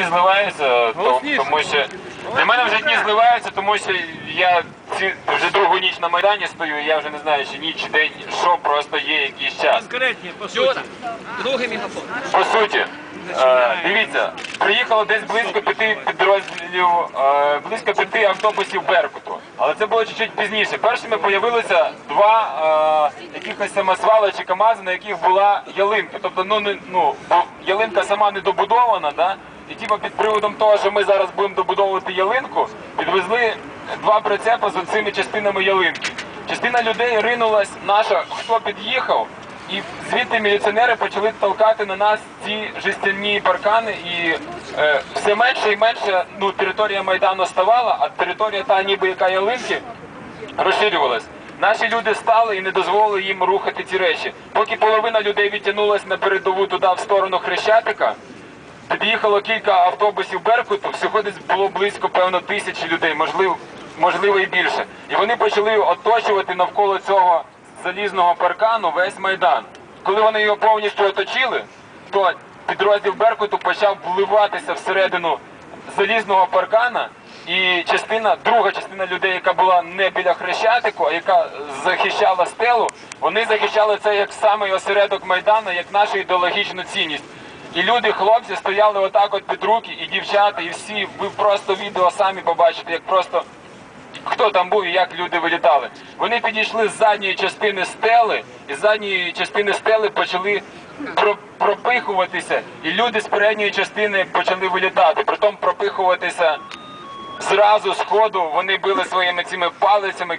дні зливаються, то- тому що для мене вже дні зливаються, тому що я ці, вже другу ніч на Майдані стою, і я вже не знаю, чи ніч, чи день, що просто є якийсь час. Конкретні, по суті. Другий мегафон. По суті, е, дивіться, приїхало десь близько п'яти підрозділів, е, близько п'яти автобусів Беркуту. Але це було чуть-чуть пізніше. Першими появилися два е, якихось самосвали чи КАМАЗи, на яких була ялинка. Тобто, ну, не, ну, бо ялинка сама не добудована, да? І типу, під приводом того, що ми зараз будемо добудовувати ялинку, підвезли два прицепи з цими частинами ялинки. Частина людей ринулась, наша, хто під'їхав, і звідти міліціонери почали толкати на нас ці жестяні паркани, і е, все менше і менше ну, територія Майдану ставала, а територія та ніби яка ялинки розширювалась. Наші люди стали і не дозволили їм рухати ці речі. Поки половина людей відтягнулась на передову туди в сторону Хрещатика, під'їхало кілька автобусів Беркуту, всього десь було близько, певно, тисячі людей, можливо, можливо і більше. І вони почали оточувати навколо цього залізного паркану весь Майдан. Коли вони його повністю оточили, то підрозділ Беркуту почав вливатися всередину залізного паркана, і частина, друга частина людей, яка була не біля Хрещатику, а яка захищала стелу, вони захищали це як самий осередок Майдану, як нашу ідеологічну цінність. І люди, хлопці, стояли отак от під руки, і дівчата, і всі, ви просто відео самі побачите, як просто хто там був і як люди вилітали. Вони підійшли з задньої частини стели, і з задньої частини стели почали про- пропихуватися, і люди з передньої частини почали вилітати. Притом пропихуватися зразу з ходу, вони били своїми цими палицями,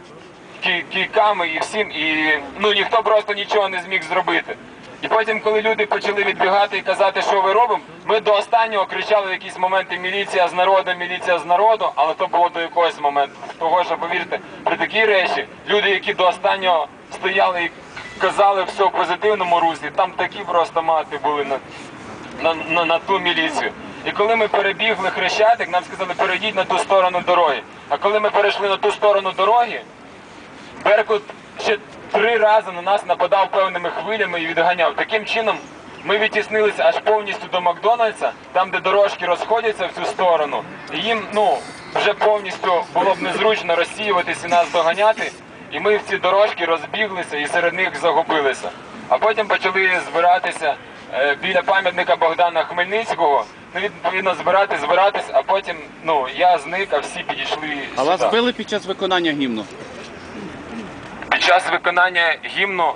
кі- кійками і всім, і ну ніхто просто нічого не зміг зробити. І потім, коли люди почали відбігати і казати, що ви робимо, ми до останнього кричали в якісь моменти міліція з народу, міліція з народу, але то було до якогось моменту. Того, що повірте, при такій речі люди, які до останнього стояли і казали все в позитивному руслі, там такі просто мати були на, на, на, на ту міліцію. І коли ми перебігли хрещатик, нам сказали, перейдіть на ту сторону дороги. А коли ми перейшли на ту сторону дороги, Беркут ще три рази на нас нападав певними хвилями і відганяв. Таким чином ми відтіснилися аж повністю до Макдональдса, там, де дорожки розходяться в цю сторону. І їм ну, вже повністю було б незручно розсіюватися і нас доганяти. І ми в ці дорожки розбіглися і серед них загубилися. А потім почали збиратися е, біля пам'ятника Богдана Хмельницького. Ну, відповідно, збирати, збиратись, а потім ну, я зник, а всі підійшли. А вас били під час виконання гімну? Під час виконання гімну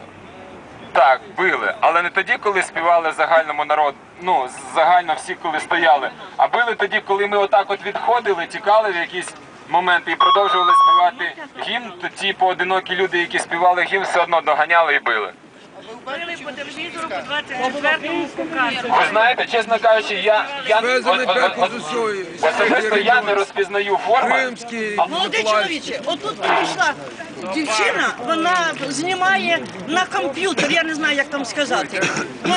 так, били, але не тоді, коли співали загальному народу, ну, загально всі, коли стояли, а били тоді, коли ми отак от відходили, тікали в якісь моменти і продовжували співати гімн, то ті поодинокі люди, які співали гімн, все одно доганяли і били. Били по телевізору по 24-му показу. Ви знаєте, чесно кажучи, я, я з усьою особисто я не розпізнаю форми. Кримський, Молодий чоловіче, отут прийшла дівчина, вона знімає на комп'ютер, я не знаю, як там сказати. Ну,